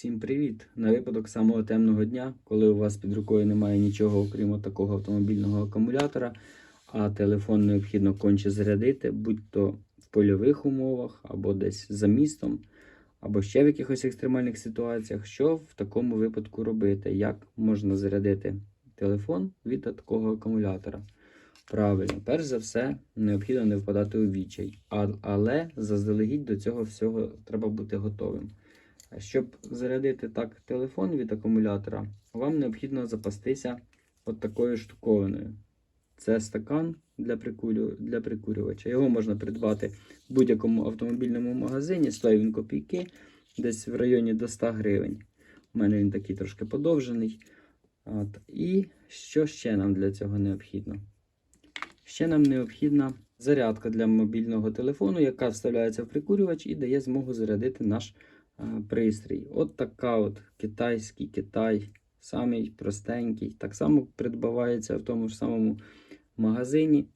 Всім привіт! На випадок самого темного дня, коли у вас під рукою немає нічого, окрім такого автомобільного акумулятора, а телефон необхідно конче зарядити, будь-то в польових умовах, або десь за містом, або ще в якихось екстремальних ситуаціях, що в такому випадку робити? Як можна зарядити телефон від такого акумулятора? Правильно, перш за все, необхідно не впадати у відчай, але заздалегідь до цього всього треба бути готовим. Щоб зарядити так телефон від акумулятора, вам необхідно запастися от такою штуковиною. Це стакан для, прикурю... для прикурювача. Його можна придбати в будь-якому автомобільному магазині, стоїть він копійки, десь в районі до 100 гривень. У мене він такий трошки подовжений. От. І що ще нам для цього необхідно? Ще нам необхідна зарядка для мобільного телефону, яка вставляється в прикурювач і дає змогу зарядити наш пристрій. От така от китайський Китай, самий простенький. Так само придбавається в тому ж самому магазині.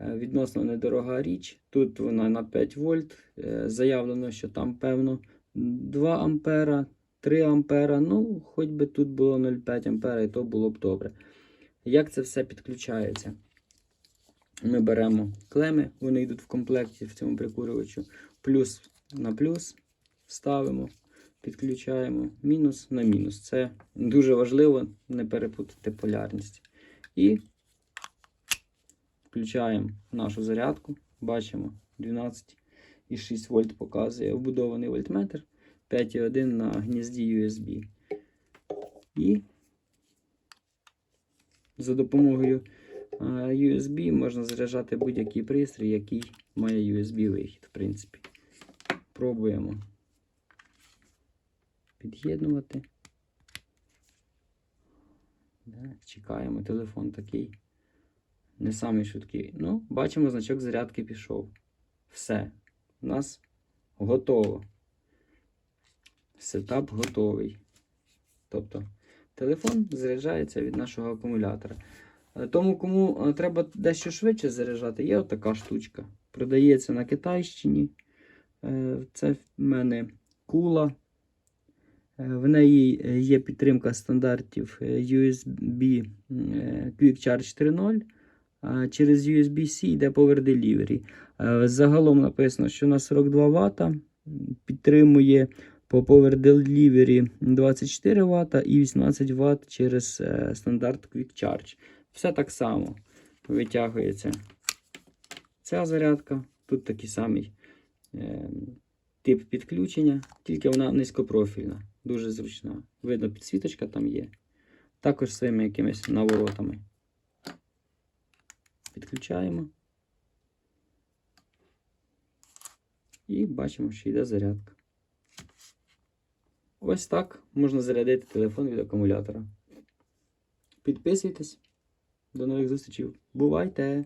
Е, Відносно недорога річ. Тут вона на 5 вольт. Е, Заявлено, що там, певно, 2 ампера, 3 ампера. Ну, хоч би тут було 0,5 ампера, і то було б добре. Як це все підключається? Ми беремо клеми, вони йдуть в комплекті в цьому прикурювачу. Плюс на плюс ставимо, підключаємо, мінус на мінус. Це дуже важливо не перепутати полярність. І включаємо нашу зарядку. Бачимо 12,6 вольт показує вбудований вольтметр, 5,1 на гнізді USB. І за допомогою USB можна заряджати будь-який пристрій, який має USB-вихід, в принципі. Пробуємо під'єднувати. Чекаємо, телефон такий. Не самий швидкий. Ну, бачимо, значок зарядки пішов. Все. У нас готово. Сетап готовий. Тобто, телефон заряджається від нашого акумулятора. Е, Тому, кому е, треба дещо швидше заряджати, є отака штучка. Продається на Китайщині. Е, Це в мене кула. Е, В неї е, є підтримка стандартів е, USB Quick Charge 3.0. а Через USB-C йде Power Delivery. Загалом написано, що на 42 Вт підтримує по Power Delivery 24 Вт і 18 Вт через стандарт Quick Charge. Все так само витягується ця зарядка. Тут такий самий е, тип підключення, тільки вона низькопрофільна, дуже зручна. Видно, підсвіточка там є. Також своїми якимись наворотами. Підключаємо. І бачимо, що йде зарядка. Ось так можна зарядити телефон від акумулятора. Підписуйтесь. До нових зустрічей. Бувайте!